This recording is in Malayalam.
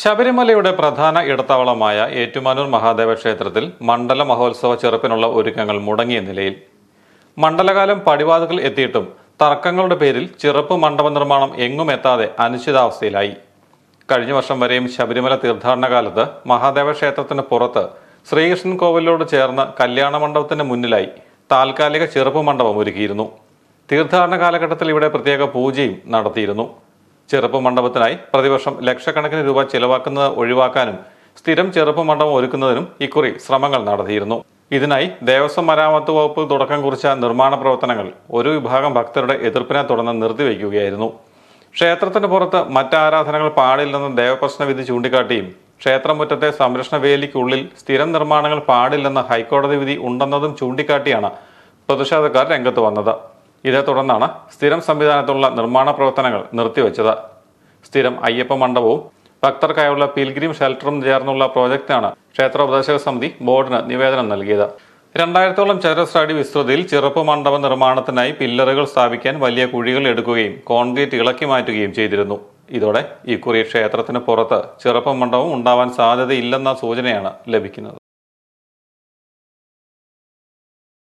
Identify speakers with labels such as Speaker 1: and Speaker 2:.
Speaker 1: ശബരിമലയുടെ പ്രധാന ഇടത്താവളമായ ഏറ്റുമാനൂർ മഹാദേവ ക്ഷേത്രത്തിൽ മണ്ഡല മഹോത്സവ ചെറുപ്പിനുള്ള ഒരുക്കങ്ങൾ മുടങ്ങിയ നിലയിൽ. മണ്ഡലകാലം പടിവാതുകൾ എത്തിയിട്ടും തർക്കങ്ങളുടെ പേരിൽ ചെറുപ്പ് മണ്ഡപ നിർമ്മാണം എങ്ങും എത്താതെ അനിശ്ചിതാവസ്ഥയിലായി. കഴിഞ്ഞ വർഷം വരെയും ശബരിമല തീർത്ഥാടന കാലത്ത് മഹാദേവ ക്ഷേത്രത്തിന് പുറത്ത് ശ്രീകൃഷ്ണൻ കോവിലോട് ചേർന്ന് കല്യാണ മണ്ഡപത്തിന് മുന്നിലായി താൽക്കാലിക ചെറുപ്പ് മണ്ഡപം ഒരുക്കിയിരുന്നു. തീർത്ഥാടന കാലഘട്ടത്തിൽ ഇവിടെ പ്രത്യേക പൂജയും നടത്തിയിരുന്നു. ചെറുപ്പ് മണ്ഡപത്തിനായി പ്രതിവർഷം ലക്ഷക്കണക്കിന് രൂപ ചെലവാക്കുന്നത് ഒഴിവാക്കാനും സ്ഥിരം ചെറുപ്പ് മണ്ഡപം ഒരുക്കുന്നതിനും ഇക്കുറി ശ്രമങ്ങൾ നടത്തിയിരുന്നു. ഇതിനായി ദേവസ്വം മരാമത്ത് വകുപ്പ് തുടക്കം കുറിച്ച നിർമ്മാണ പ്രവർത്തനങ്ങൾ ഒരു വിഭാഗം ഭക്തരുടെ എതിർപ്പിനെ തുടർന്ന് നിർത്തിവെക്കുകയായിരുന്നു ക്ഷേത്രത്തിന് പുറത്ത് മറ്റാരാധനകൾ പാടില്ലെന്ന് ദേവപ്രശ്ന വിധി ചൂണ്ടിക്കാട്ടിയും ക്ഷേത്രമുറ്റത്തെ സംരക്ഷണ വേലിക്കുള്ളിൽ സ്ഥിരം നിർമ്മാണങ്ങൾ പാടില്ലെന്ന ഹൈക്കോടതി വിധി ഉണ്ടെന്നതും ചൂണ്ടിക്കാട്ടിയാണ് പ്രതിഷേധക്കാർ രംഗത്ത് വന്നത്. ഇതേ തുടർന്നാണ് സ്ഥിരം സംവിധാനത്തിലുള്ള നിർമ്മാണ പ്രവർത്തനങ്ങൾ നിർത്തിവെച്ചത്. സ്ഥിരം അയ്യപ്പ മണ്ഡപവും ഭക്തർക്കായുള്ള പിൽഗ്രിം ഷെൽട്ടറും ചേർന്നുള്ള പ്രോജക്റ്റാണ് ക്ഷേത്ര ഉപദേശക സമിതി ബോർഡിന് നിവേദനം നൽകിയത്. രണ്ടായിരത്തോളം ചതുരശ്ര അടി വിസ്തൃതിയിൽ ചെറുപ്പ് മണ്ഡപ നിർമ്മാണത്തിനായി പില്ലറുകൾ സ്ഥാപിക്കാൻ വലിയ കുഴികൾ എടുക്കുകയും കോൺക്രീറ്റ് ഇളക്കി മാറ്റുകയും ചെയ്തിരുന്നു. ഇതോടെ ഇക്കുറി ക്ഷേത്രത്തിന് പുറത്ത് ചെറുപ്പ് മണ്ഡപം ഉണ്ടാവാൻ സാധ്യതയില്ലെന്ന സൂചനയാണ് ലഭിക്കുന്നത്.